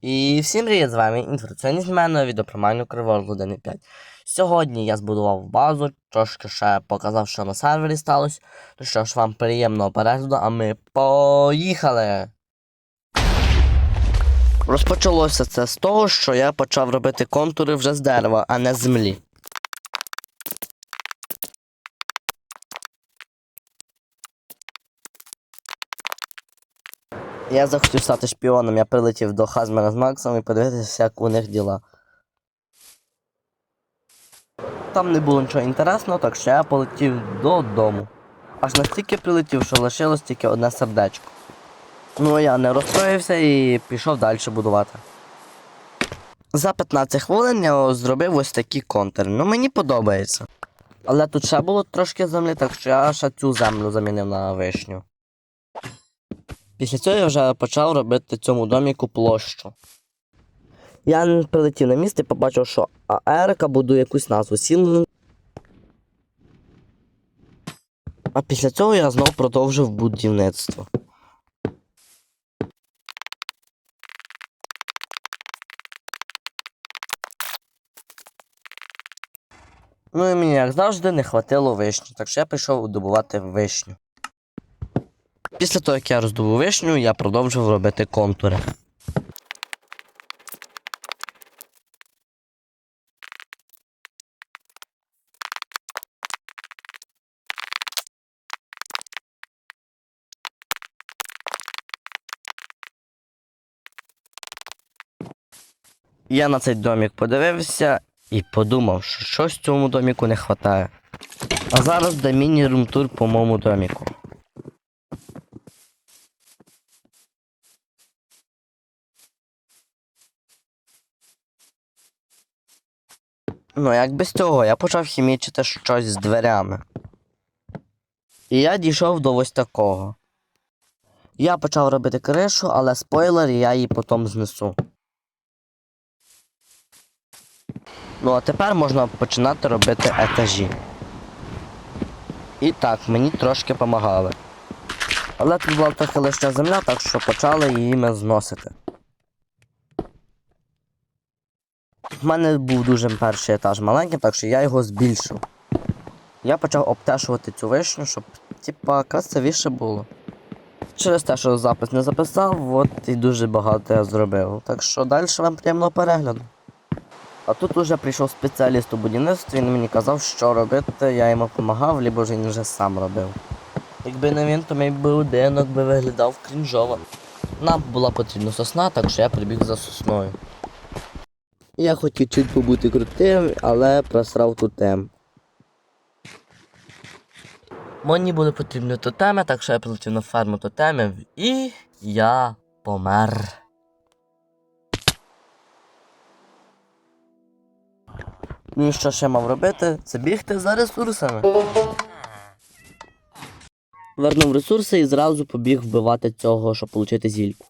І всім привіт, з вами інформаційний знімальне відео про майну Криворогу 1.5. Сьогодні я збудував базу, трошки ще показав, що на сервері сталося. То що ж, вам приємного перегляду, а ми поїхали! Розпочалося це з того, що я почав робити контури вже з дерева, а не з землі. Я захотів стати шпіоном, я прилетів до Хазмера з Максом і подивитися, як у них діла. Там не було нічого інтересного, так що я полетів додому. Аж настільки прилетів, що лишилось тільки одне сердечко. Ну я не розстроївся і пішов далі будувати. За 15 хвилин я зробив ось такі контури. Ну мені подобається. Але тут ще було трошки землі, так що я ще цю землю замінив на вишню. Після цього я вже почав робити цьому доміку площу. Я прилетів на місце і побачив, що Ерика будує якусь назву Сіл. А після цього я знов продовжив будівництво. Ну і мені, як завжди, не хватило вишні, так що я пішов добувати вишню. Після того, як я роздобув вишню, я продовжив робити контури. Я на цей домік подивився і подумав, що щось цьому доміку не вистачає. А зараз де міні-румтур по моєму доміку. Ну, як без цього, я почав хімічити щось з дверями. І я дійшов до ось такого. Я почав робити кришу, але спойлер, я її потім знесу. Ну, а тепер можна починати робити етажі. І так, мені трошки допомагали. Але тут була трохи лишня земля, так що почали її ми зносити. У мене був дуже перший етаж маленький, так що я його збільшив. Я почав обтешувати цю вишню, щоб типа красивіше було. Через те, що запис не записав, от і дуже багато я зробив. Так що далі вам приємного перегляду. А тут уже прийшов спеціаліст у будівництві, він мені казав, що робити, я йому допомагав, либо ж він вже сам робив. Якби не він, то мій будинок би виглядав крінжово. Нам була потрібна сосна, так що я прибіг за сосною. Я хотів чуть побути крутим, але просрав тотем. Мені були потрібні тотеми, так що я прилетів на ферму тотемів і я помер. Ну і що ще мав робити? Це бігти за ресурсами. Вернув ресурси і зразу побіг вбивати цього, щоб отримати зільку.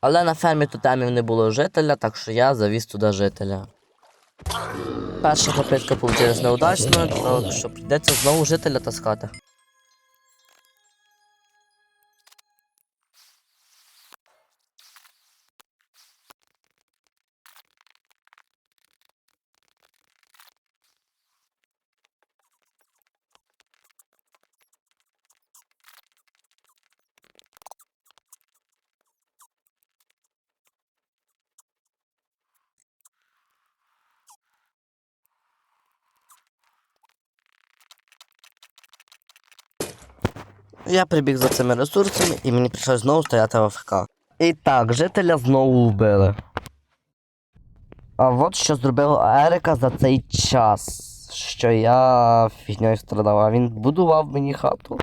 Але на фермі тотемів не було жителя, так що я завіз туди жителя. Перша попитка получилась неудачною, так що прийдеться знову жителя таскати. Я прибіг за цими ресурсами і мені прийшлось знову стояти в АФК. І так, жителя знову вбили. А от що зробила Ерика за цей час, що я фігньою страдав, а він будував мені хату.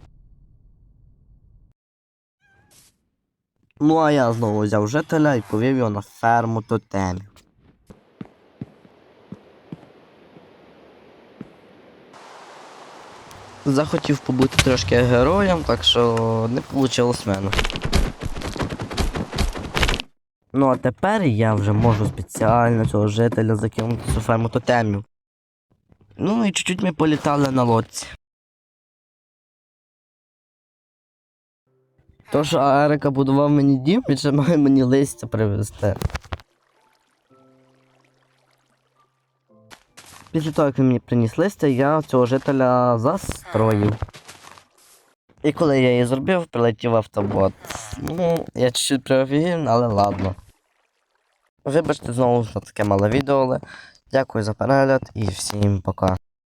Ну, а я знову взяв жителя і повів його на ферму тотемів. Захотів побути трошки героєм, так що не вийшло в мене. Ну а тепер я вже можу спеціально цього жителя закинути цю ферму тотемів. Ну і чуть-чуть ми політали на лодці. То, що Ерика будував мені дім, він ще має мені листя привезти. Після того, як він мені приніс листя, я цього жителя застроїв. І коли я її зробив, прилетів автобот. Ну, я чуть-чуть приофігів, але ладно. Вибачте знову за таке мале відео, але дякую за перегляд і всім пока.